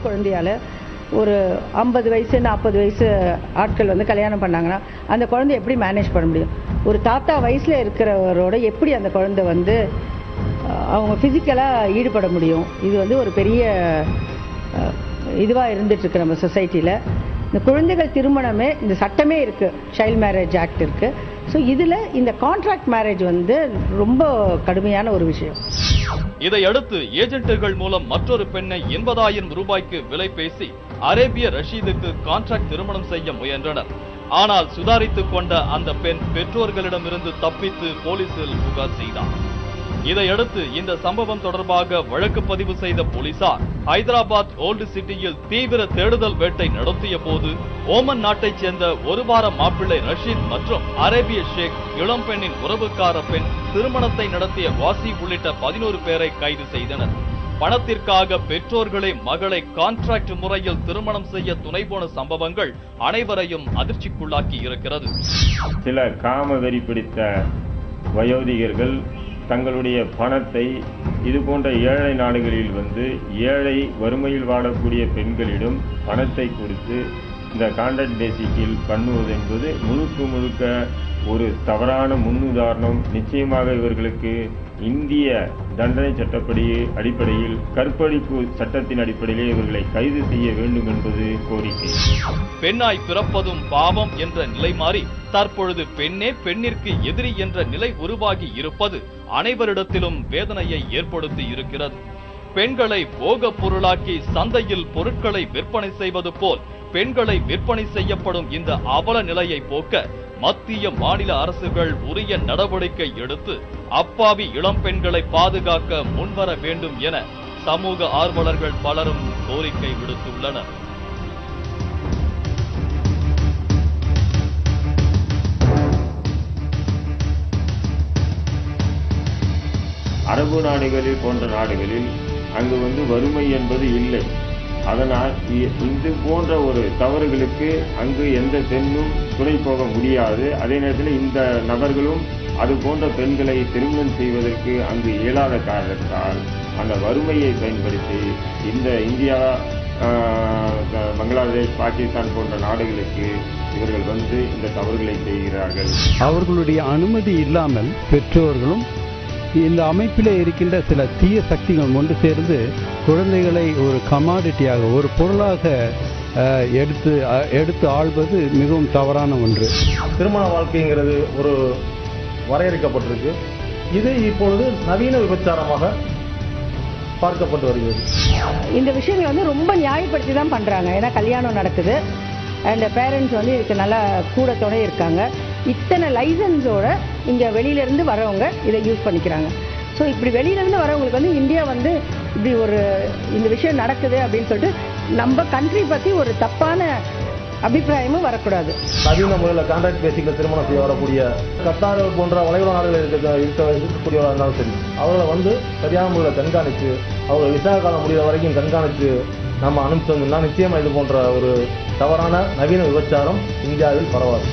குழந்தையால் ஒரு ஐம்பது வயசு நாற்பது வயசு ஆட்கள் வந்து கல்யாணம் பண்ணாங்கன்னா அந்த குழந்தை எப்படி மேனேஜ் பண்ண முடியும்? ஒரு தாத்தா வயசில் இருக்கிறவரோட எப்படி அந்த குழந்தை வந்து அவங்க ஃபிசிக்கலாக ஈடுபட முடியும்? இது வந்து ஒரு பெரிய இதுவாக இருந்துகிட்ருக்கு நம்ம சொசைட்டியில் இந்த குழந்தைகள் திருமணமே இந்த சட்டமே இருக்குது சைல்ட் மேரேஜ் ஆக்ட் இருக்குது ஸோ இதில் இந்த கான்ட்ராக்ட் மேரேஜ் வந்து ரொம்ப கடுமையான ஒரு விஷயம். இதையடுத்து ஏஜென்ட்டுகள் மூலம் மற்றொரு பெண்ணை எண்பதாயிரம் ரூபாய்க்கு விலை பேசி அரேபிய ரஷீதுக்கு கான்ட்ராக்ட் திருமணம் செய்ய முயன்றனர். ஆனால் சுதாரித்துக் கொண்ட அந்த பெண் பெற்றோர்களிடமிருந்து தப்பித்து போலீசில் புகார் செய்தார். இதையடுத்து இந்த சம்பவம் தொடர்பாக வழக்கு பதிவு செய்த போலீசார் ஹைதராபாத் ஓல்டு சிட்டியில் தீவிர தேடுதல் வேட்டை நடத்திய போது ஓமன் நாட்டைச் சேர்ந்த ஒரு வார மாப்பிள்ளை ரஷீத் மற்றும் அரேபிய ஷேக் இளம்பெண்ணின் உறவுக்கார பெண் திருமணத்தை நடத்திய வாசி உள்ளிட்ட பதினோரு பேரை கைது செய்தனர். பணத்திற்காக பெற்றோர்களை மகளை கான்ட்ராக்ட் முறையில் திருமணம் செய்ய துணை போன சம்பவங்கள் அனைவரையும் அதிர்ச்சிக்குள்ளாக்கி இருக்கிறது. சில காம வெறி பிடித்த வயோதிகர்கள் தங்களுடைய பணத்தை இது போன்ற ஏழை நாடுகளில் வந்து ஏழை வறுமையில் வாழக்கூடிய பெண்களிடம் பணத்தை கொடுத்து இந்த கான்ட்ராக்ட் பேசிக்கில் பண்ணுவது என்பது முழுக்க முழுக்க ஒரு தவறான முன்னுதாரணம். நிச்சயமாக இவர்களுக்கு இந்திய தண்டனை சட்டப்படி அடிப்படையில் கற்பழிப்பு சட்டத்தின் அடிப்படையிலே இவர்களை கைது செய்ய வேண்டும் என்பது கோரிக்கை. பெண்ணாய் பிறப்பதும் பாவம் என்ற நிலை மாறி தற்பொழுது பெண்ணே பெண்ணிற்கு எதிரி என்ற நிலை உருவாகி இருப்பது அனைவரிடத்திலும் வேதனையை ஏற்படுத்தி இருக்கிறது. பெண்களை போக பொருளாக்கி சந்தையில் பொருட்களை விற்பனை செய்வது போல் பெண்களை விற்பனை செய்யப்படும் இந்த அவல நிலையை போக்க மத்திய மாநில அரசுகள் உரிய நடவடிக்கை எடுத்து அப்பாவி இளம் பெண்களை பாதுகாக்க முன்வர வேண்டும் என சமூக ஆர்வலர்கள் பலரும் கோரிக்கை விடுத்துள்ளனர். அரபு நாடுகளில் போன்ற நாடுகளில் அங்கு வந்து வறுமை என்பது இல்லை. அதனால் இ- இது போன்ற ஒரு தவறுகளுக்கு அங்கு எந்த பெண்ணும் துணை போக முடியாது. அதே நேரத்தில் இந்த நபர்களும் அது போன்ற பெண்களை திருமணம் செய்வதற்கு அங்கு இயலாத காரணத்தால் அந்த வறுமையை பயன்படுத்தி இந்த இந்தியா பங்களாதேஷ் பாகிஸ்தான் போன்ற நாடுகளுக்கு இவர்கள் வந்து இந்த தவறுகளை செய்கிறார்கள். அவர்களுடைய அனுமதி இல்லாமல் பெற்றோர்களும் இந்த அமைப்பிலே இருக்கின்ற சில தீய சக்திகள் ஒன்று சேர்ந்து குழந்தைகளை ஒரு கமாடிட்டியாக ஒரு பொருளாக எடுத்து எடுத்து ஆள்வது மிகவும் தவறான ஒன்று. திருமண வாழ்க்கைங்கிறது ஒரு வரையறுக்கப்பட்டிருக்கு. இது இப்பொழுது நவீன விபச்சாரமாக பார்க்கப்பட்டு வருகிறது. இந்த விஷயங்களை வந்து ரொம்ப நியாயப்படுத்தி தான் பண்ணுறாங்க ஏன்னா கல்யாணம் நடக்குது. அண்ட் பேரண்ட்ஸ் வந்து இதுக்கு நல்லா கூட துணை இருக்காங்க. இத்தனை லைசன்ஸோட இங்கே வெளியிலேருந்து வரவங்க இதை யூஸ் பண்ணிக்கிறாங்க. ஸோ இப்படி வெளியிலேருந்து வரவங்களுக்கு வந்து இந்தியா வந்து இப்படி ஒரு இந்த விஷயம் நடக்குது அப்படின்னு சொல்லிட்டு நம்ம கண்ட்ரி பற்றி ஒரு தப்பான அபிப்பிராயமும் வரக்கூடாது. நவீன முறையில் கான்ட்ராக்ட் பேசிக்கில் திருமணம் செய்ய வரக்கூடிய கத்தார் போன்ற வளைகுடா நாடுகள் இருக்க இருக்க இருக்கக்கூடியவராக இருந்தாலும் சரி அவர்களை வந்து சரியான முறையில் கண்காணித்து அவர்கள் விசா காலம் முடிகிற வரைக்கும் கண்காணித்து நம்ம அனுப்பிச்சோம்னா நிச்சயமாக இது போன்ற ஒரு தவறான நவீன விபச்சாரம் இந்தியாவில் பரவாது.